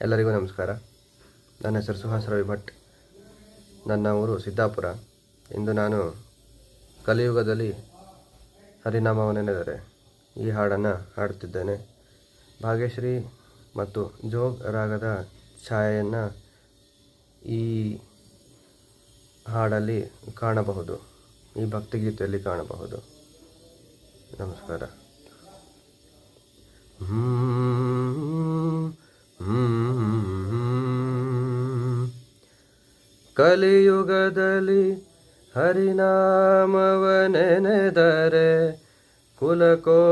ಎಲ್ಲರಿಗೂ ನಮಸ್ಕಾರ. ನನ್ನ ಹೆಸರು ಸುಹಾಸ್ ರವಿ ಭಟ್. ನನ್ನ ಊರು ಸಿದ್ದಾಪುರ. ಇಂದು ನಾನು ಕಲಿಯುಗದಲ್ಲಿ ಹರಿನಾಮವನ್ನೆನೆದರೆ ಈ ಹಾಡನ್ನು ಹಾಡುತ್ತಿದ್ದೇನೆ. ಭಾಗ್ಯಶ್ರೀ ಮತ್ತು ಜೋಗ್ ರಾಗದ ಛಾಯೆಯನ್ನು ಈ ಹಾಡಲ್ಲಿ ಕಾಣಬಹುದು. ಈ ಭಕ್ತಿಗೀತೆಯಲ್ಲಿ ಕಾಣಬಹುದು. ನಮಸ್ಕಾರ. ಹ್ಮ್, ಕಲಿಯುಗದಲ್ಲಿ ಹರಿನಾಮವನೆನೆದರೆ ಕುಲಕೋಟಿಗಳು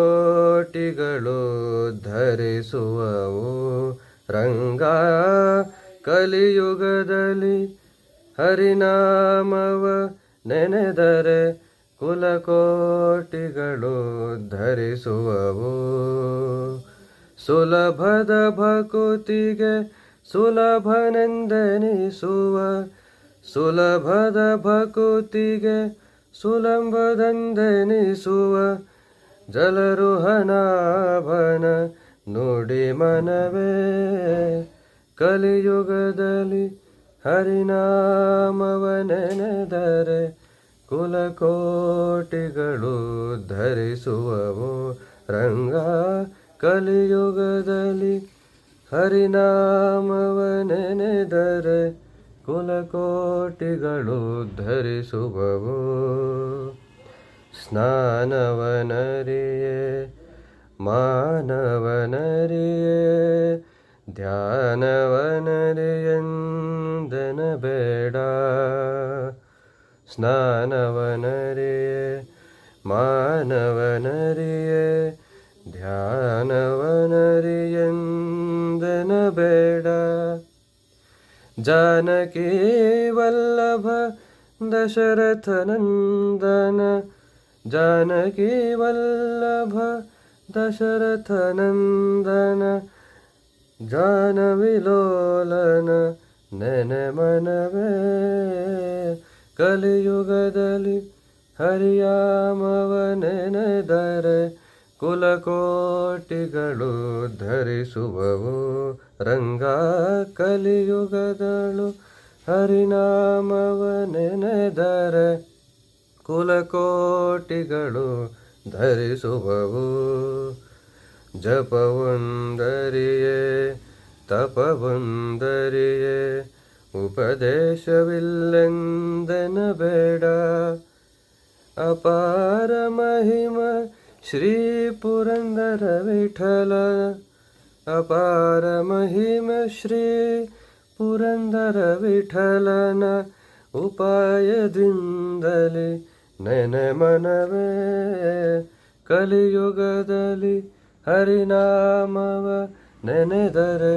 ಧರಿಸುವವು. ರಂಗ ಕಲಿಯುಗದಲ್ಲಿ ಹರಿನಾಮವ ನೆನೆದರೆ ಕುಲಕೋಟಿಗಳು ಧರಿಸುವವು. ಸುಲಭದ ಭಕುತಿಗೆ ಸುಲಭನೆಂದೆನಿಸುವ ಸುಲಭದ ಭಕುತಿಗೆ ಸುಲಭದಂದೆನಿಸುವ ಜಲರುಹನಾಭನ ನುಡಿ ಮನವೇ. ಕಲಿಯುಗದಲ್ಲಿ ಹರಿನಾಮವನೆನೆದರೆ ಕುಲಕೋಟಿಗಳು ಧರಿಸುವವು ರಂಗ. ಕಲಿಯುಗದಲ್ಲಿ ಹರಿನಾಮವನೆನೆದರೆ ಕುಲಕೋಟಿಗಳು ಧರಿಸುವವು ಸ್ನಾನವನರಿಯೇ ಮಾನವನರಿಯೇ ಧ್ಯಾನವನರಿಯಂದನ ಬೇಡ ಸ್ನಾನವನರಿಯೇ ಮಾನವನರಿಯೇ ಧ್ಯಾನವನರಿಯಂದನ जनकीवल्लभ दशरथ नन्दन जानकी वल्लभ दशरथ जानविलोलन ने मनवे। कलियुगदलि हरियामवनेन दरे ಕುಲಕೋಟಿಗಳು ಧರಿಸುವವು ರಂಗ ಕಲಿಯುಗದಳು ಹರಿನಾಮವ ನೆನೆದರೆ ಕುಲಕೋಟಿಗಳು ಧರಿಸುವವು ಜಪವೊಂದರಿಯೇ ತಪವೊಂದರಿಯೇ ಉಪದೇಶವಿಲ್ಲೆಂದೆನಬೇಡ. ಅಪಾರ ಮಹಿಮ ಶ್ರೀ ಪುರಂದರ ವಿಠಲ ಅಪಾರ ಮಹಿಮ ಶ್ರೀ ಪುರಂದರ ವಿಠಲನ ಉಪಾಯದಿಂದಲೇ ನೆನೆ ಮನವೇ ಕಲಿಯುಗದಲ್ಲಿ ಹರಿನಾಮವ ನೆನೆದರೆ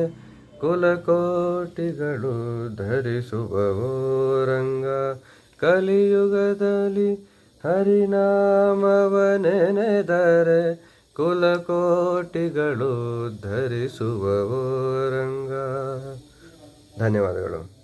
ಕುಲಕೋಟಿಗಳು ಧರಿಸುವವೋ ರಂಗ ಕಲಿಯುಗದಲ್ಲಿ ಹರಿನಾಮವ ನೆನೆದರೆ ಕುಲಕೋಟಿಗಳು ಧರಿಸುವವೋ ರಂಗ ಧನ್ಯವಾದಗಳು.